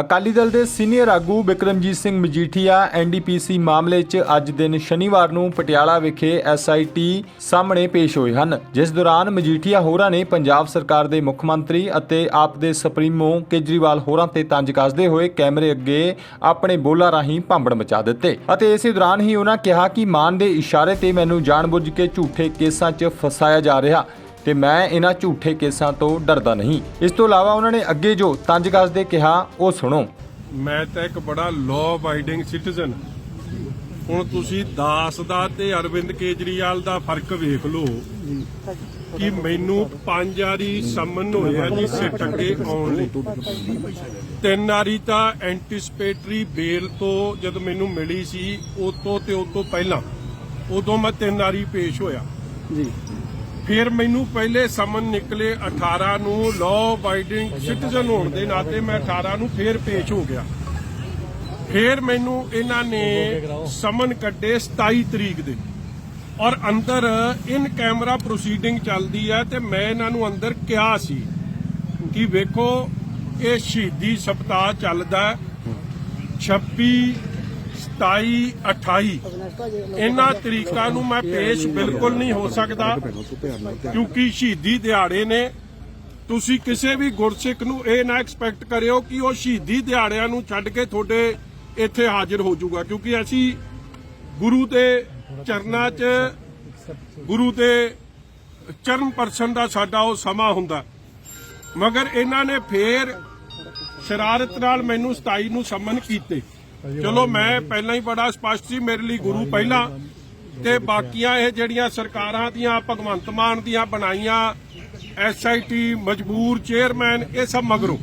ਅਕਾਲੀ ਦਲ ਦੇ ਸੀਨੀਅਰ ਆਗੂ ਬਿਕਰਮਜੀਤ ਸਿੰਘ ਮਜੀਠੀਆ ਐਨਡੀਪੀਸੀ ਮਾਮਲੇ 'ਚ ਅੱਜ ਦਿਨ ਸ਼ਨੀਵਾਰ ਨੂੰ ਪਟਿਆਲਾ ਵਿਖੇ ਐਸਆਈਟੀ ਸਾਹਮਣੇ ਪੇਸ਼ ਹੋਏ ਹਨ। ਜਿਸ ਦੌਰਾਨ ਮਜੀਠੀਆ ਹੋਰਾਂ ਨੇ ਪੰਜਾਬ ਸਰਕਾਰ ਦੇ ਮੁੱਖ ਮੰਤਰੀ ਅਤੇ ਆਪ ਦੇ ਸੁਪਰੀਮੋ ਕੇਜਰੀਵਾਲ ਹੋਰਾਂ ਤੇ ਤੰਜ ਕੱਸਦੇ ਹੋਏ ਕੈਮਰੇ ਅੱਗੇ ਆਪਣੇ ਬੋਲਾਂ ਰਾਹੀਂ ਭਾਂਬੜ ਮਚਾ ਦਿੱਤੇ ਅਤੇ ਇਸੇ ਦੌਰਾਨ ਹੀ ਉਹਨਾਂ ਕਿਹਾ ਕਿ ਮਾਨ ਦੇ ਇਸ਼ਾਰੇ ਤੇ ਮੈਨੂੰ ਜਾਣਬੁੱਝ ਕੇ ਝੂਠੇ ਕੇਸਾਂ 'ਚ ਫਸਾਇਆ ਜਾ ਰਿਹਾ। ਤੇ ਮੈਂ ਇਹਨਾਂ ਝੂਠੇ ਕੇਸਾਂ ਤੋਂ ਡਰਦਾ ਨਹੀਂ। ਇਸ ਤੋਂ ਇਲਾਵਾ ਉਹਨਾਂ ਨੇ ਅੱਗੇ ਜੋ ਤੰਜ ਕੱਸਦੇ ਕਿਹਾ ਉਹ ਸੁਣੋ। ਮੈਂ ਤਾਂ ਇੱਕ ਬੜਾ ਲਾਅ ਅਬਾਈਡਿੰਗ ਸਿਟੀਜ਼ਨ ਹੁਣ ਤੁਸੀਂ ਦਾਸ ਦਾ ਤੇ ਅਰਵਿੰਦ ਕੇਜਰੀਵਾਲ ਦਾ ਫ਼ਰਕ ਵੇਖ ਲਓ ਕਿ ਮੈਨੂੰ ਪੰਜ ਵਾਰੀ ਸਮਨ ਹੋਇਆ ਜੀ ਸਿੱਟ ਅੱਗੇ ਆਉਣ ਲਈ। ਤਿੰਨ ਵਾਰੀ ਤਾਂ ਐਂਟੀਸਪੇਟਰੀ ਬੇਲ ਤੋਂ ਜਦ ਮੈਨੂੰ ਮਿਲੀ ਸੀ ਉਹ ਤੋਂ ਤੇ ਉਹ ਤੋਂ ਪਹਿਲਾਂ। ਉਦੋਂ ਮੈਂ ਤਿੰਨ ਵਾਰੀ ਪੇਸ਼ ਹੋਇਆ। ਜੀ। ਫਿਰ ਮੈਨੂੰ ਪਹਿਲੇ ਸਮਨ ਨਿਕਲੇ 18 ਨੂੰ ਲਾਅ ਅਬਾਈਡਿੰਗ ਸਿਟੀਜ਼ਨ ਹੋਣ ਦੇ ਨਾਤੇ ਮੈਂ 18 ਨੂੰ ਫੇਰ ਪੇਸ਼ ਹੋ ਗਿਆ। ਫਿਰ ਮੈਨੂੰ ਇਹਨਾਂ ਨੇ ਸਮਨ ਕੱਢੇ 27 ਤਰੀਕ ਦੇ। ਔਰ ਅੰਦਰ ਇਨ ਕੈਮਰਾ ਪ੍ਰੋਸੀਡਿੰਗ ਚੱਲਦੀ ਹੈ ਤੇ ਮੈਂ ਇਹਨਾਂ ਨੂੰ ਅੰਦਰ ਕਿਹਾ ਸੀ ਕਿ ਵੇਖੋ, ਇਹ ਸ਼ਹੀਦੀ ਸਪਤਾਹ ਚੱਲਦਾ ਹੈ। 26 27 28 ਇਹਨਾਂ ਤਰੀਕਾਂ ਨੂੰ ਮੈਂ ਪੇਸ਼ ਬਿਲਕੁਲ ਨਹੀਂ ਹੋ ਸਕਦਾ, ਕਿਉਂਕਿ ਸ਼ਹੀਦੀ ਦਿਹਾੜੇ ਨੇ। ਤੁਸੀਂ ਕਿਸੇ ਵੀ ਗੁਰਸਿੱਖ ਨੂੰ ਇਹ ਨਾ ਐਕਸਪੈਕਟ ਕਰਿਓ ਕਿ ਉਹ ਸ਼ਹੀਦੀ ਦਿਹਾੜਿਆਂ ਨੂੰ ਛੱਡ ਕੇ ਤੁਹਾਡੇ ਇੱਥੇ ਹਾਜ਼ਰ ਹੋ ਜਾਊਗਾ, ਕਿਉਂਕਿ ਅਸੀਂ ਗੁਰੂ ਦੇ ਚਰਨਾਂ 'ਚ, ਗੁਰੂ ਦੇ ਚਰਨ ਪਰਸਨ ਦਾ ਸਾਡਾ ਉਹ ਸਮਾਂ ਹੁੰਦਾ। ਮਗਰ ਇਹਨਾਂ ਨੇ ਫੇਰ ਸ਼ਰਾਰਤ ਨਾਲ ਮੈਨੂੰ 27 ਨੂੰ ਸਮਨ ਕੀਤੇ। ਚਲੋ ਮੈਂ ਪਹਿਲਾਂ ਹੀ ਬੜਾ ਸਪਸ਼ਟ ਸੀ ਮੇਰੇ ਲਈ ਗੁਰੂ ਪਹਿਲਾਂ ਤੇ ਬਾਕੀਆਂ ਇਹ ਜਿਹੜੀਆਂ ਸਰਕਾਰਾਂ ਦੀਆਂ ਭਗਵੰਤ ਮਾਨ ਦੀਆਂ ਬਣਾਈਆਂ ਐਸਆਈਟੀ ਮਜਬੂਰ ਚੇਅਰਮੈਨ ਇਹ ਸਭ ਮਗਰੋਂ।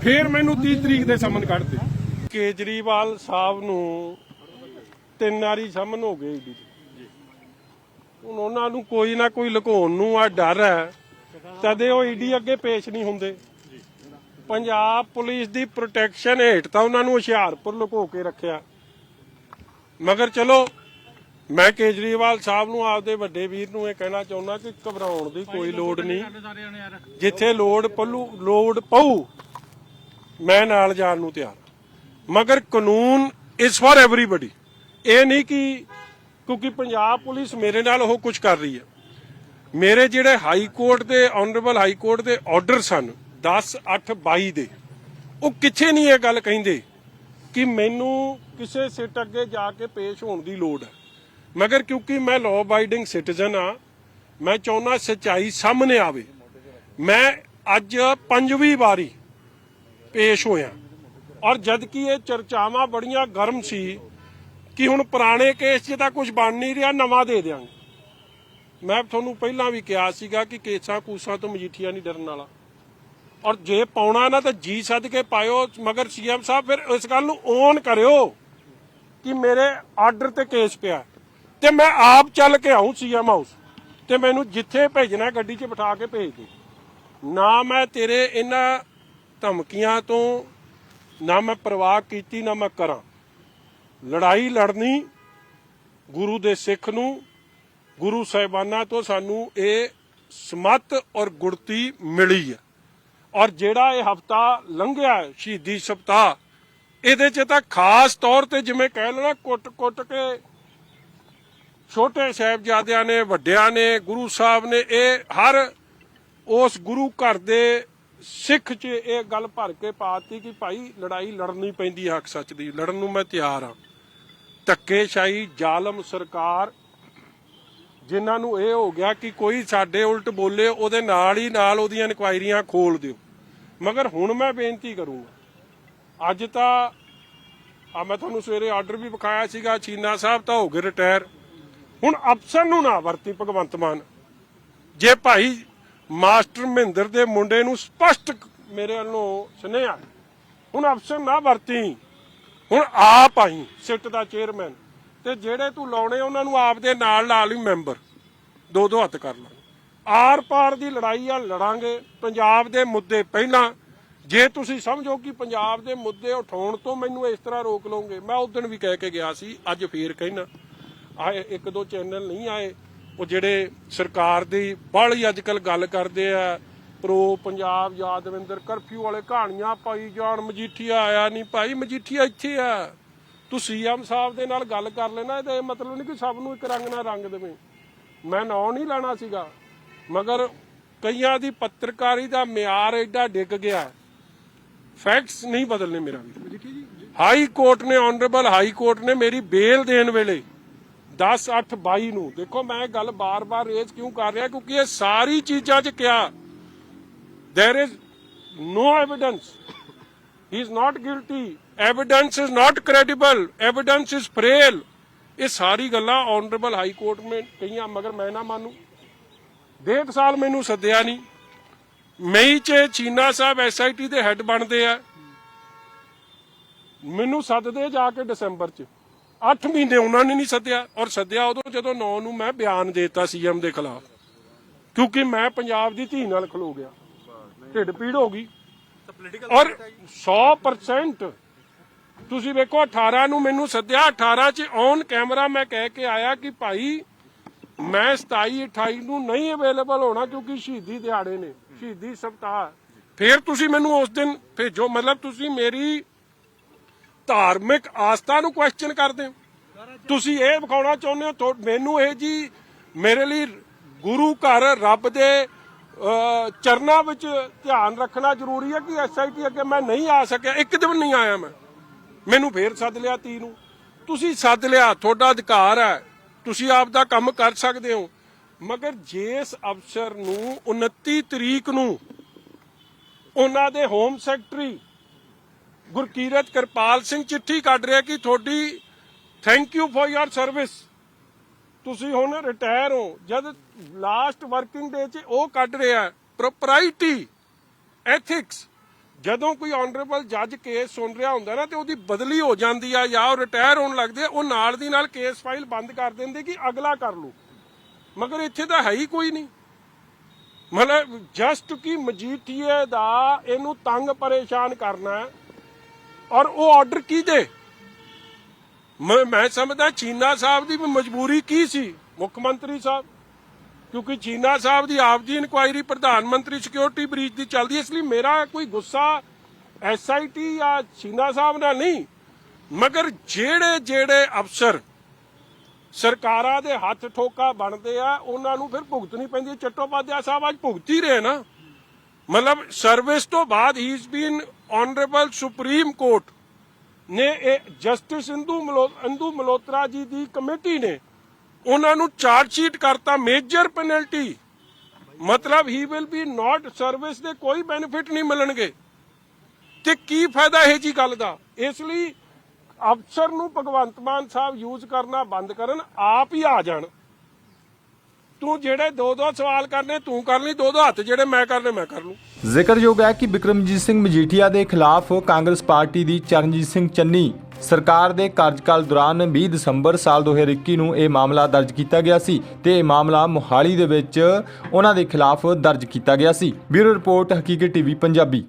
ਫੇਰ ਮੈਨੂੰ 30 ਤਰੀਕ ਦੇ ਸਮਨ ਕੱਢਦੇ। ਕੇਜਰੀਵਾਲ ਸਾਹਿਬ ਨੂੰ ਤਿੰਨ ਵਾਰੀ ਸਮਨ ਹੋ ਗਏ ਜੀ। ਹੁਣ ਉਹਨਾਂ ਨੂੰ ਕੋਈ ਨਾ ਕੋਈ ਲੁਕਾਉਣ ਨੂੰ ਆ ਡਰ ਹੈ। ਤਦੇ ਉਹ ਈਡੀ ਅੱਗੇ ਪੇਸ਼ ਨਹੀਂ ਹੁੰਦੇ। ਪੰਜਾਬ ਪੁਲਿਸ ਦੀ ਪ੍ਰੋਟੈਕਸ਼ਨ ਹੇਠ ਤਾਂ ਉਹਨਾਂ ਨੂੰ ਹੁਸ਼ਿਆਰਪੁਰ ਲੁਕੋ ਕੇ ਰੱਖਿਆ। ਮਗਰ ਚਲੋ ਮੈਂ ਕੇਜਰੀਵਾਲ ਸਾਹਿਬ ਨੂੰ ਆਪਦੇ ਵੱਡੇ ਵੀਰ ਨੂੰ ਇਹ ਕਹਿਣਾ ਚਾਹੁੰਦਾ ਕਿ ਘਬਰਾਉਣ ਦੀ ਕੋਈ ਲੋੜ ਨਹੀਂ। ਜਿੱਥੇ ਲੋੜ ਪੱਲੂ ਲੋੜ ਪਊ ਮੈਂ ਨਾਲ ਜਾਣ ਨੂੰ ਤਿਆਰ। ਮਗਰ ਕਾਨੂੰਨ ਇਸ ਫॉर ਐਵਰੀਬਾਡੀ ਇਹ ਨਹੀਂ ਕਿ ਕਿਉਂਕਿ ਪੰਜਾਬ ਪੁਲਿਸ ਮੇਰੇ ਨਾਲ ਉਹ ਕੁਝ ਕਰ ਰਹੀ ਹੈ। ਮੇਰੇ ਜਿਹੜੇ ਹਾਈ ਕੋਰਟ ਦੇ ਆਨਰੇਬਲ ਹਾਈ ਕੋਰਟ ਦੇ ਆਰਡਰ ਸਨ 10 8 22 ਦੇ। ਉਹ ਕਿੱਥੇ ਨਹੀਂ ਇਹ ਗੱਲ ਕਹਿੰਦੇ ਕਿ ਮੈਨੂੰ ਕਿਸੇ ਸਿੱਟ ਅੱਗੇ ਜਾ ਕੇ ਪੇਸ਼ ਹੋਣ ਦੀ ਲੋੜ ਹੈ। ਮਗਰ ਕਿਉਂਕਿ ਮੈਂ ਲਾਅ ਅਬਾਈਡਿੰਗ ਸਿਟੀਜ਼ਨ ਆ ਮੈਂ ਚਾਹੁੰਦਾ ਸੱਚਾਈ ਸਾਹਮਣੇ ਆਵੇ। ਮੈਂ ਅੱਜ ਪੰਜਵੀਂ ਵਾਰੀ ਪੇਸ਼ ਹੋਇਆ। ਔਰ ਜਦ ਕਿ ਇਹ ਚਰਚਾਵਾਂ ਬੜੀਆਂ ਗਰਮ ਸੀ ਕਿ ਹੁਣ ਪੁਰਾਣੇ ਕੇਸ 'ਚ ਤਾਂ ਕੁਝ ਬਣ ਨਹੀਂ ਰਿਹਾ, ਨਵਾਂ ਦੇ ਦਿਆਂਗੇ। ਮੈਂ ਤੁਹਾਨੂੰ ਪਹਿਲਾਂ ਵੀ ਕਿਹਾ ਸੀਗਾ ਕਿ ਕੇਸਾਂ ਕੂਸਾਂ ਤੋਂ ਮਜੀਠੀਆ ਨਹੀਂ ਡਰਨ ਵਾਲਾ। ਔਰ ਜੇ ਪਾਉਣਾ ਨਾ ਤਾਂ ਜੀ ਸੱਦ ਕੇ ਪਾਇਓ, ਮਗਰ ਸੀਐਮ ਸਾਹਿਬ ਫਿਰ ਇਸ ਗੱਲ ਨੂੰ ਓਨ ਕਰਿਓ ਕਿ ਮੇਰੇ ਆਰਡਰ ਤੇ ਕੇਸ ਪਿਆ ਤੇ ਮੈਂ ਆਪ ਚੱਲ ਕੇ ਆਉਂ ਸੀਐਮ ਹਾਊਸ ਤੇ ਮੈਨੂੰ ਜਿੱਥੇ ਭੇਜਣਾ ਗੱਡੀ 'ਚ ਬਿਠਾ ਕੇ ਭੇਜ ਦੇ। ਨਾ ਮੈਂ ਤੇਰੇ ਇਹਨਾਂ ਧਮਕੀਆਂ ਤੋਂ, ਨਾ ਮੈਂ ਪਰਵਾਹ ਕੀਤੀ, ਨਾ ਮੈਂ ਕਰਾਂ। ਲੜਾਈ ਲੜਨੀ ਗੁਰੂ ਦੇ ਸਿੱਖ ਨੂੰ, ਗੁਰੂ ਸਾਹਿਬਾਨਾਂ ਤੋਂ ਸਾਨੂੰ ਇਹ ਸਮਤ ਔਰ ਗੁਰਤੀ ਮਿਲੀ ਹੈ। ਔਰ ਜਿਹੜਾ ਇਹ ਹਫਤਾ ਲੰਘਿਆ ਸ਼ਹੀਦੀ ਸਪਤਾਹ, ਇਹਦੇ 'ਚ ਤਾਂ ਖਾਸ ਤੌਰ ਤੇ ਜਿਵੇਂ ਕਹਿ ਲੈਣਾ ਕੁੱਟ-ਕੁੱਟ ਕੇ ਛੋਟੇ ਸਾਹਿਬਜ਼ਾਦਿਆਂ ਨੇ, ਵੱਡਿਆਂ ਨੇ, ਗੁਰੂ ਸਾਹਿਬ ਨੇ, ਇਹ ਹਰ ਉਸ ਗੁਰੂ ਘਰ ਦੇ ਸਿੱਖ 'ਚ ਇਹ ਗੱਲ ਭਰ ਕੇ ਪਾਤੀ ਕਿ ਭਾਈ ਲੜਾਈ ਲੜਨੀ ਪੈਂਦੀ ਹੱਕ ਸੱਚ ਦੀ, ਲੜਨ ਨੂੰ ਮੈਂ ਤਿਆਰ ਹਾਂ। ਧੱਕੇਸ਼ਾਹੀ, ਜ਼ਾਲਮ ਸਰਕਾਰ ਜਿਨ੍ਹਾਂ ਨੂੰ ਇਹ ਹੋ ਗਿਆ ਕਿ ਕੋਈ ਸਾਡੇ ਉਲਟ ਬੋਲੇ, ਉਹਦੇ ਨਾਲ ਹੀ ਨਾਲ ਉਹਦੀਆਂ ਇਨਕੁਆਇਰੀਆਂ ਖੋਲ ਦਿਓ। ਮਗਰ ਹੁਣ ਮੈਂ ਬੇਨਤੀ ਕਰੂੰਗਾ, ਅੱਜ ਤਾਂ, ਆ ਮੈਂ ਤੁਹਾਨੂੰ ਸਵੇਰੇ ਆਰਡਰ ਵੀ ਵਿਖਾਇਆ ਸੀਗਾ, ਚੀਨਾ ਸਾਹਿਬ ਤਾਂ ਹੋ ਗਏ ਰਿਟਾਇਰ ਹੁਣ ਅਫਸਰ ਨੂੰ ਨਾ ਵਰਤੀ ਭਗਵੰਤ ਮਾਨ। ਜੇ ਭਾਈ ਮਾਸਟਰ ਮਹਿੰਦਰ ਦੇ ਮੁੰਡੇ ਨੂੰ ਸਪਸ਼ਟ ਮੇਰੇ ਵੱਲੋਂ ਸੁਨੇਹਾ, ਹੁਣ ਅਫਸਰ ਨਾ ਵਰਤੀ। ਹੁਣ ਆਪ ਆਈ, ਸਿੱਟ ਦਾ ਚੇਅਰਮੈਨ ਤੇ ਜਿਹੜੇ ਤੂੰ ਲਾਉਣੇ, ਉਹਨਾਂ ਨੂੰ ਆਪ ਦੇ ਨਾਲ ਨਾਲ ਹੀ ਮੈਂਬਰ। ਦੋ ਦੋ ਹੱਥ ਕਰ ਲਾਂਗੇ ਆਰ ਪਾਰ ਦੀ ਲੜਾਈ ਆ, ਲੜਾਂਗੇ। ਪੰਜਾਬ ਦੇ ਮੁੱਦੇ ਪਹਿਲਾਂ। ਜੇ ਤੁਸੀਂ ਸਮਝੋ ਕਿ ਪੰਜਾਬ ਦੇ ਮੁੱਦੇ ਉਠਾਉਣ ਤੋਂ ਮੈਨੂੰ ਇਸ ਤਰ੍ਹਾਂ ਰੋਕ ਲਓਗੇ, ਮੈਂ ਉਸ ਦਿਨ ਵੀ ਕਹਿ ਕੇ ਗਿਆ ਸੀ, ਅੱਜ ਫੇਰ ਕਹਿਣਾ। ਆਏ, ਇੱਕ ਦੋ ਚੈਨਲ ਨਹੀਂ ਆਏ। ਉਹ ਜਿਹੜੇ ਸਰਕਾਰ ਦੀ ਬਾਹਲੀ ਅੱਜਕੱਲ ਗੱਲ ਕਰਦੇ ਆ, ਪ੍ਰੋ ਪੰਜਾਬ ਯਾਦਵਿੰਦਰ ਕਰਫਿਊ ਵਾਲੇ ਕਹਾਣੀਆਂ ਪਾਈ ਜਾਣ ਮਜੀਠੀਆ ਆਇਆ ਨਹੀਂ ਭਾਈ ਮਜੀਠੀਆ ਇੱਥੇ ਆ। ਤੂੰ ਸੀਐਮ ਸਾਹਿਬ ਦੇ ਨਾਲ ਗੱਲ ਕਰ ਲੈਣਾ ਇਹਦਾ ਇਹ ਮਤਲਬ ਨਹੀਂ ਕਿ ਸਭ ਨੂੰ ਇੱਕ ਰੰਗ ਨਾਲ ਰੰਗ ਦੇਵੇਂ। ਮੈਂ ਨਾਂ ਨਹੀਂ ਲੈਣਾ ਸੀਗਾ ਮਗਰ ਕਈਆਂ ਦੀ ਪੱਤਰਕਾਰੀ ਦਾ ਮਿਆਰ ਐਡਾ ਡਿੱਗ ਗਿਆ। ਫੈਕਟਸ ਨਹੀਂ ਬਦਲਨੇ ਮੇਰਾ ਵੀ ਹਾਈ ਕੋਰਟ ਨੇ ਆਨਰੇਬਲ ਹਾਈ ਕੋਰਟ ਨੇ ਮੇਰੀ ਬੇਲ ਦੇਣ ਵੇਲੇ 10 8 22 ਨੂੰ ਦੇਖੋ ਮੈਂ ਇਹ ਗੱਲ ਬਾਰ-ਬਾਰ ਰੇਜ਼ ਕਿਉਂ ਕਰ ਰਿਹਾ ਕਿਉਂਕਿ ਇਹ ਸਾਰੀ ਚੀਜ਼ਾਂ 'ਚ ਕਿਹਾ there is no evidence he is not guilty evidence is not credible. Evidence is frail. ਇਹ ਸਾਰੀ ਗੱਲਾਂ ਆਨਰੇਬਲ ਹਾਈ ਕੋਰਟ ਨੇ ਕਹੀਆਂ, ਮਗਰ ਮੈਂ ਨਾ ਮੰਨੂ। ਡੇਢ ਸਾਲ ਮੈਨੂੰ ਸੱਦਿਆ ਨਹੀਂ। ਮਈ 'ਚ ਚੀਨਾ ਸਾਹਿਬ ਐਸਆਈਟੀ ਦੇ ਹੈੱਡ ਬਣਦੇ ਆ। ਮੈਨੂੰ ਸੱਦਦੇ ਜਾ ਕੇ ਦਸੰਬਰ 'ਚ। 8 ਮਹੀਨੇ ਉਹਨਾਂ ਨੇ ਨਹੀਂ ਸੱਦਿਆ। ਔਰ ਸੱਦਿਆ ਉਦੋਂ ਜਦੋਂ 9 ਨੂੰ ਮੈਂ ਬਿਆਨ ਦੇਤਾ ਸੀਐਮ ਦੇ ਖਿਲਾਫ। ਕਿਉਂਕਿ ਮੈਂ ਪੰਜਾਬ ਦੀ ਧੀ ਨਾਲ ਖਲੋ ਗਿਆ। ਢਿੱਡ ਪੀੜ ਹੋ ਗਈ। ਔਰ 100% ਤੁਸੀਂ ਵੇਖੋ 18 ਨੂੰ ਮੈਨੂੰ ਸੱਦਿਆ 18 ਚ ਔਨ ਕੈਮਰਾ ਮੈਂ ਕਹਿ ਕੇ ਆਇਆ ਕਿ ਭਾਈ ਮੈਂ 27 28 ਨੂੰ ਨਹੀਂ ਅਵੇਲੇਬਲ ਹੋਣਾ ਕਿਉਂਕਿ ਸ਼ਹੀਦੀ ਦਿਹਾੜੇ ਨੇ, ਸ਼ਹੀਦੀ ਸਪਤਾਹ ਫਿਰ ਤੁਸੀਂ ਮੈਨੂੰ ਉਸ ਦਿਨ ਭੇਜੋ, ਮਤਲਬ ਤੁਸੀਂ ਮੇਰੀ ਧਾਰਮਿਕ ਆਸਥਾ ਨੂੰ ਕੁਐਸਚਨ ਕਰਦੇ ਹੋ। ਤੁਸੀਂ ਇਹ ਵਿਖਾਉਣਾ ਚਾਹੁੰਦੇ ਹੋ ਮੈਨੂੰ ਇਹ ਜੀ ਮੇਰੇ ਲਈ ਗੁਰੂ ਘਰ ਰੱਬ ਦੇ ਚਰਨਾਂ ਵਿੱਚ ਧਿਆਨ ਰੱਖਣਾ ਜ਼ਰੂਰੀ ਹੈ ਕਿ ਐਸਆਈਟੀ ਅੱਗੇ ਮੈਂ ਨਹੀਂ ਆ ਸਕਿਆ, ਇੱਕ ਦਿਨ ਨਹੀਂ ਆਇਆ ਮੈਂ। ਮੈਨੂੰ ਫੇਰ ਸੱਦ ਲਿਆ ਤੀ ਨੂੰ। ਤੁਸੀਂ ਸੱਦ ਲਿਆ, ਤੁਹਾਡਾ ਅਧਿਕਾਰ ਹੈ। ਤੁਸੀਂ ਆਪ ਦਾ ਕੰਮ ਕਰ ਸਕਦੇ ਹੋ। ਮਗਰ ਜਿਸ ਅਫਸਰ ਨੂੰ 29 ਤਰੀਕ ਨੂੰ ਉਹਨਾਂ ਦੇ ਹੋਮ ਸੈਕਟਰੀ ਗੁਰਕੀਰਤ ਕਿਰਪਾਲ ਸਿੰਘ ਚਿੱਠੀ ਕੱਢ ਰਿਹਾ ਕਿ ਤੁਹਾਡੀ thank you for your service ਤੁਸੀਂ ਹੁਣ ਰਿਟਾਇਰ ਹੋ। ਜਦ ਲਾਸਟ ਵਰਕਿੰਗ ਡੇ 'ਚ ਉਹ ਕੱਢ ਰਿਹਾ ਪ੍ਰੋਪਰਾਈਟੀ ਐਥਿਕਸ ਜਦੋਂ ਕੋਈ ਆਨਰੇਬਲ ਜੱਜ ਕੇਸ ਸੁਣ ਰਿਹਾ ਹੁੰਦਾ ਨਾ ਤੇ ਉਹਦੀ ਬਦਲੀ ਹੋ ਜਾਂਦੀ ਆ ਜਾਂ ਉਹ ਰਿਟਾਇਰ ਹੋਣ ਲੱਗਦੇ ਆ, ਉਹ ਨਾਲ ਦੀ ਨਾਲ ਕੇਸ ਫਾਈਲ ਬੰਦ ਕਰ ਦਿੰਦੇ ਕਿ ਅਗਲਾ ਕਰ ਲੂ। ਮਗਰ ਇੱਥੇ ਤਾਂ ਹੈ ਹੀ ਕੋਈ ਨਹੀਂ। ਮਤਲਬ ਜਸਟ ਕਿ ਮਜੀਠੀਏ ਦਾ ਇਹਨੂੰ ਤੰਗ ਪਰੇਸ਼ਾਨ ਕਰਨਾ ਔਰ ਉਹ ਆਰਡਰ ਕੀ ਦੇ ਮੈਂ ਮੈਂ ਸਮਝਦਾ ਚੀਨਾ ਸਾਹਿਬ ਦੀ ਵੀ ਮਜਬੂਰੀ ਕੀ ਸੀ? ਮੁੱਖ ਮੰਤਰੀ ਸਾਹਿਬ। ਕਿਉਂਕਿ ਚੀਨਾ ਸਾਹਿਬ ਦੀ ਆਪ ਦੀ ਇਨਕੁਆਇਰੀ ਪ੍ਰਧਾਨ ਮੰਤਰੀ ਸਿਕਿਉਰਿਟੀ ਬ੍ਰੀਚ ਦੀ ਚੱਲਦੀ ਹੈ, ਇਸ ਲਈ ਮੇਰਾ ਕੋਈ ਗੁੱਸਾ ਐਸਆਈਟੀ ਜਾਂ ਚੀਨਾ ਸਾਹਿਬ ਨਾਲ ਨਹੀਂ। ਮਗਰ ਜਿਹੜੇ ਜਿਹੜੇ ਅਫਸਰ ਸਰਕਾਰਾਂ ਦੇ ਹੱਥ ਠੋਕਾ ਬਣਦੇ ਆ ਉਹਨਾਂ ਨੂੰ ਫਿਰ ਭੁਗਤਣੀ ਪੈਂਦੀ ਹੈ। ਚੱਟੋਪਾਧਿਆ ਸਾਹਿਬ ਅੱਜ ਭੁਗਤ ਹੀ ਰਹੇ ਨਾ। ਮਤਲਬ ਸਰਵਿਸ ਤੋਂ ਬਾਅਦ ਹੀ is been honourable supreme court ਨੇ ਇਹ ਜਸਟਿਸ ਇੰਦੂ ਮਲੋ ਇੰਦੂ ਮਲੋਤਰਾ ਜੀ ਦੀ ਕਮੇਟੀ ਨੇ ਉਹਨਾਂ ਨੂੰ ਚਾਰਜ ਸ਼ੀਟ ਕਰਤਾ ਮੇਜਰ ਪੈਨਲਟੀ ਮਤਲਬ ਹੀ ਵਿਲ ਬੀ ਨਾਟ ਸਰਵਿਸ ਦੇ ਕੋਈ ਬੈਨੀਫਿਟ ਨਹੀਂ ਮਿਲਣਗੇ। ਤੇ ਕੀ ਫਾਇਦਾ ਇਹ ਜੀ ਗੱਲ ਦਾ? ਇਸ ਲਈ ਅਫਸਰ ਨੂੰ ਭਗਵੰਤ ਮਾਨ ਸਾਹਿਬ ਯੂਜ਼ ਕਰਨਾ ਬੰਦ ਕਰਨ, ਆਪ ਹੀ ਆ ਜਾਣ। ਤੂੰ ਜਿਹੜੇ ਦੋ ਦੋ ਸਵਾਲ ਕਰਨੇ, ਤੂੰ ਕਰ ਲਈ ਦੋ ਦੋ ਹੱਥ ਜਿਹੜੇ ਮੈਂ ਕਰਨੇ, ਮੈਂ ਕਰ ਲੂੰ। ਜ਼ਿਕਰਯੋਗ ਹੈ ਕਿ ਬਿਕਰਮਜੀਤ ਸਿੰਘ ਮਜੀਠੀਆ ਦੇ ਖਿਲਾਫ ਕਾਂਗਰਸ ਪਾਰਟੀ ਦੀ ਚਰਨਜੀਤ ਸਿੰਘ ਚੰਨੀ ਸਰਕਾਰ ਦੇ ਕਾਰਜਕਾਲ ਦੌਰਾਨ 20 ਦਸੰਬਰ ਸਾਲ 2021 ਨੂੰ ਇਹ ਮਾਮਲਾ ਦਰਜ ਕੀਤਾ ਗਿਆ ਸੀ ਤੇ ਇਹ ਮਾਮਲਾ ਮੁਹਾਲੀ ਦੇ ਵਿੱਚ ਉਹਨਾਂ ਦੇ ਖਿਲਾਫ ਦਰਜ ਕੀਤਾ ਗਿਆ ਸੀ। Bureau report, Haqeeqat TV, Punjabi.